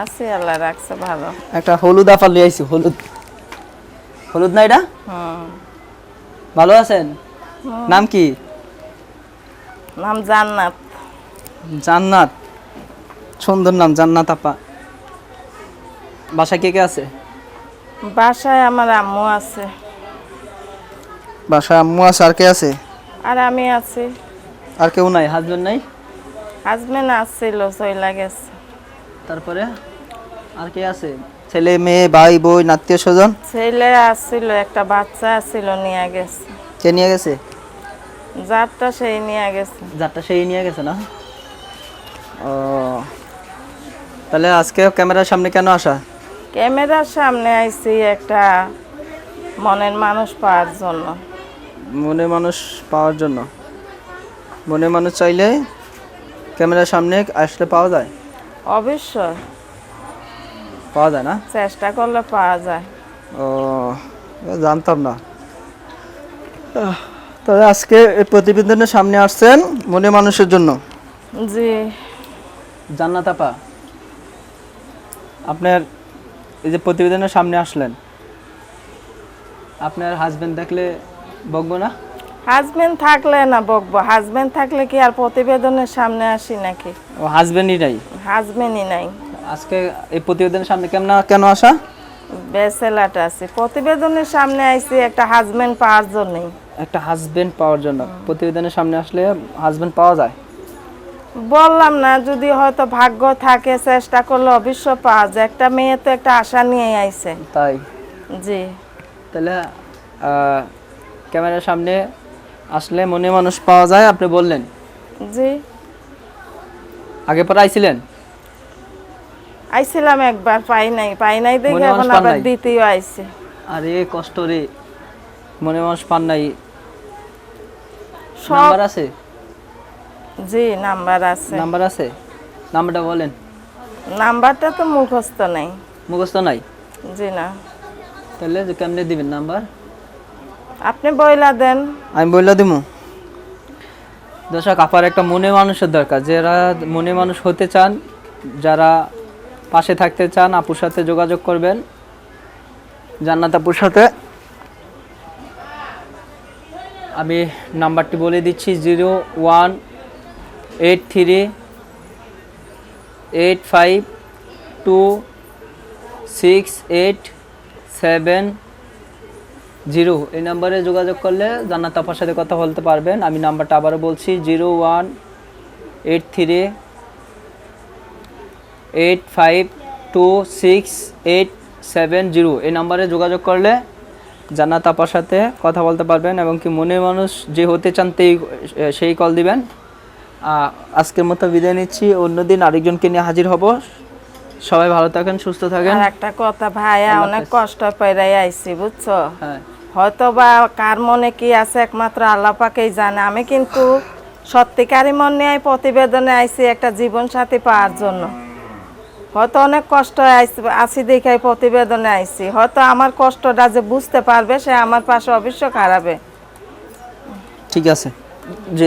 আছি আল্লাহ রাখছে ভালো। একটা হলুদ আফার লিয়ে আইছি হলুদ। হলুদ না এটা? ভালো আছেন? নাম কি? নাম জান্নাত। জান্নাত। সুন্দর নাম জান্নাত আপা। বাসা কে কে আছে? বাসায় আমার আম্মু আছে। বাসা আম্মু আছে আর কে আছে? আর আমি আছি। আর কেউ নাই? হাজবেন্ড নাই? হাজবেন্ড আসছিল চইলা গেছে। তারপরে আর কে আছে? ছেলে মেয়ে ভাই বই আত্মীয় স্বজন? ছেলে আসছিল একটা বাচ্চা আসছিল নিয়ে গেছে। কে নিয়ে গেছে? যারটা সেই নিয়ে গেছে। যারটা সেই নিয়ে গেছে না? ও তাহলে আজকে ক্যামেরার সামনে কেন আসা? ক্যামেরার সামনে আইছি একটা মনের মানুষ পাওয়ার জন্য। মনে মানুষ পাওয়ার জন্য। মনে মানুষ চাইলে ক্যামেরার সামনে আসলে পাওয়া যায়। অবশ্যই। পাওয়া যায় না? চেষ্টা করলে পাওয়া যায়। ও জানতাম না। তবে আজকে এই প্রতিবেদনের সামনে আসছেন মনে মানুষের জন্য। জি। জান্নাত আপা আপনার এই যে প্রতিবেদনের সামনে আসলেন আপনার হাজবেন্ড দেখলে বকবো না? হাজবেন্ড থাকলে না বকবো। হাজবেন্ড থাকলে কি আর প্রতিবেদনের সামনে আসি নাকি? ও হাজবেন্ডই নাই? হাজবেন্ডই নাই। আজকে এই প্রতিবেদনের সামনে কেমন কেন আসা? বেসেলাটা আছি। প্রতিবেদনের সামনে আইছি একটা হাজবেন্ড পাওয়ার জন্যই। একটা হাজবেন্ড পাওয়ার জন্য। প্রতিবেদনের সামনে আসলে হাজবেন্ড পাওয়া যায়? বললাম না যদি হয়তো ভাগ্য থাকে চেষ্টা করলে অবশ্য পাওয়া যায়। একটা মেয়ে তো একটা আশা নিয়ে আইছে তাই? জি। তাহলে ক্যামেরার সামনে আসলে মনে মানুষ পাওয়া যায় আপনি বললেন। জি। আগে পরে আইছিলেন? আইছিলাম একবার পাই নাই। পাই নাই দেখে এখন আবার দ্বিতীয় আইছে। আরে কষ্ট রে। মনে মানুষ পান নাই? নাম্বার আছে? জি নাম্বার আছে। নাম্বার আছে? নাম্বারটা বলেন। নাম্বারটা তো মুখস্থ নাই। মুখস্থ নাই? জি না। তাহলে যে কেমনে দিবেন নাম্বার? আপনি বইলা দেন। আমি বইলা দিমু। দর্শক, আপার একটা মনে মানুষের দরকার। যারা মনে মানুষ হতে চান, যারা পাশে থাকতে চান, আপুর সাথে যোগাযোগ করবেন। জান্নাত আপুর সাথে। আমি নাম্বারটি বলে দিচ্ছি, zero one eight three eight five two six eight seven zero, এই নাম্বারে যোগাযোগ করলে জান্নাত আপার সাথে কথা বলতে পারবেন। আমি নাম্বারটা আবারও বলছি, zero one eight three eight five two six eight seven zero, এই নাম্বারে যোগাযোগ করলে জান্নাত আপার সাথে কথা বলতে পারবেন এবং কি মনের মানুষ যে হতে চান তেই সেই কল দিবেন। আজকের মতো বিদায় নিচ্ছি। অন্যদিন আরেকজনকে নিয়ে হাজির হব। সবাই ভালো থাকেন সুস্থ থাকেন। আর একটা কথা ভাইয়া অনেক কষ্ট পেরাই আইছি বুঝছ? হ্যাঁ। হয়তো বা কার মনে কি আছে একমাত্র আল্লাহ পাকেই জানে। আমি কিন্তু সত্যিকারই মন নিয়ে প্রতিবেদনে আইছি একটা জীবন সাথী পাওয়ার জন্য। হয়তো অনেক কষ্ট আইছি আছি দেখে প্রতিবেদনে আইছি। হয়তো আমার কষ্টটা যে বুঝতে পারবে সে আমার পাশে অবশ্য খারাপে। ঠিক আছে। যে